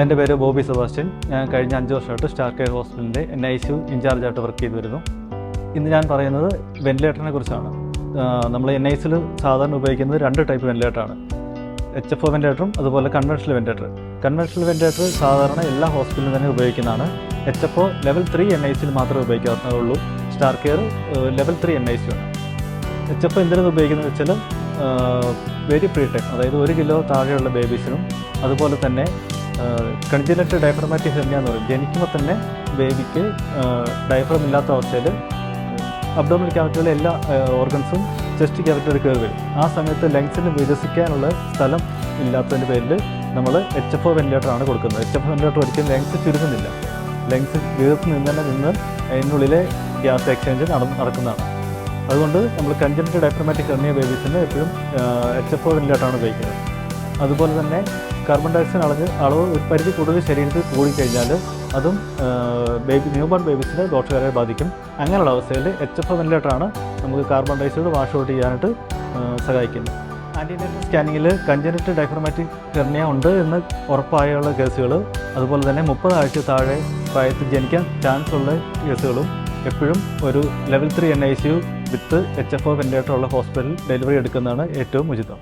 എന്റെ പേര് ബോബി സെബാസ്റ്റ്യൻ. ഞാൻ കഴിഞ്ഞ അഞ്ച് വർഷമായിട്ട് സ്റ്റാർ കെയർ ഹോസ്പിറ്റലിന്റെ എൻ ഐ സി ഇൻചാർജായിട്ട് വർക്ക് ചെയ്തു വരുന്നു. ഇന്ന് ഞാൻ പറയുന്നത് വെന്റിലേറ്ററിനെ കുറിച്ചാണ്. നമ്മൾ എൻ ഐ സിയിൽ സാധാരണ ഉപയോഗിക്കുന്നത് രണ്ട് ടൈപ്പ് വെന്റിലേറ്ററാണ്. എച്ച് എഫ് ഒ വെന്റിലേറ്ററും അതുപോലെ കൺവെൻഷണൽ വെന്റിലേറ്റർ കൺവെൻഷണൽ വെന്റിലേറ്റർ സാധാരണ എല്ലാ ഹോസ്പിറ്റലിലും തന്നെ ഉപയോഗിക്കുന്നതാണ്. H F O level three N I സിയിൽ മാത്രമേ ഉപയോഗിക്കാവുന്നുള്ളൂ star care level three N I C ആണ്. എച്ച് എഫ് ഒ എന്തിനാണ് ഉപയോഗിക്കുന്നത് വെച്ചാൽ വെരി പ്രീ ടൈം. അതായത് ഒരു കിലോ താഴെയുള്ള ബേബീസിനും അതുപോലെ തന്നെ കൺജിനറ്റ് ഡയഫ്രമാറ്റിക് ഹെർണിയ എന്ന് പറയും. ജനിക്കുമ്പോൾ തന്നെ ബേബിക്ക് ഡയഫ്രം ഇല്ലാത്ത അവസ്ഥയിൽ അബ്ഡോമിനൽ ക്യാവിറ്റിയിലെ എല്ലാ ഓർഗൻസും ചെസ്റ്റ് ക്യാവിറ്റിയുടെ കയറി വരും. ആ സമയത്ത് ലങ്സിന് വികസിക്കാനുള്ള സ്ഥലം ഇല്ലാത്തതിന്റെ പേരിൽ നമ്മൾ എച്ച് എഫ് ഒ വെന്റിലേറ്റർ ആണ് കൊടുക്കുന്നത്. എച്ച് എഫ് ഒ വെന്റിലേറ്റർ ഒരിക്കലും ലങ്സ് ചുരുങ്ങുന്നില്ല. ലങ്സ് വീർത്ത് നിന്ന് തന്നെ നിന്ന് അതിനുള്ളിലെ ഗ്യാസ് എക്സ്ചേഞ്ച് നടക്കുന്നതാണ്. അതുകൊണ്ട് നമ്മൾ കഞ്ചന്റ് ഡയഫ്രമാറ്റിക് ഹെർണിയ ബേബീസിന് എപ്പോഴും എച്ച് എഫ് ഒ വെന്റിലേറ്ററാണ് ഉപയോഗിക്കുന്നത്. അതുപോലെ തന്നെ കാർബൺ ഡയോക്സൈഡ് അളവ് അളവ് ഒരു പരിധി കൂടുതൽ ശരീരത്തിൽ കൂടിക്കഴിഞ്ഞാൽ അതും ബേബി ന്യൂബോൺ ബേബീസിനെ ദോഷകരമായി ബാധിക്കും. അങ്ങനെയുള്ള അവസ്ഥയിൽ എച്ച് എഫ് വെന്റിലേറ്ററാണ് നമുക്ക് കാർബൺ ഡയോക്സൈഡ് വാഷ് ഔട്ട് ചെയ്യാനായിട്ട് സഹായിക്കുന്നത്. ആന്റിനേറ്റൽ സ്കാനിങ്ങിൽ കഞ്ചനറ്റ് ഡയഫ്രമാറ്റിക് ഹെർണിയ ഉണ്ട് എന്ന് ഉറപ്പായുള്ള കേസുകൾ അതുപോലെ തന്നെ മുപ്പത് ആഴ്ച താഴെ പ്രായത്തിൽ ജനിക്കാൻ ചാൻസ് ഉള്ള കേസുകളും. എപ്പോഴും ഒരു level three N I C U with H F O ventilator ഉള്ള ഹോസ്പിറ്റലിൽ ഡെലിവറി എടുക്കുന്നതാണ് ഏറ്റവും ഉചിതം.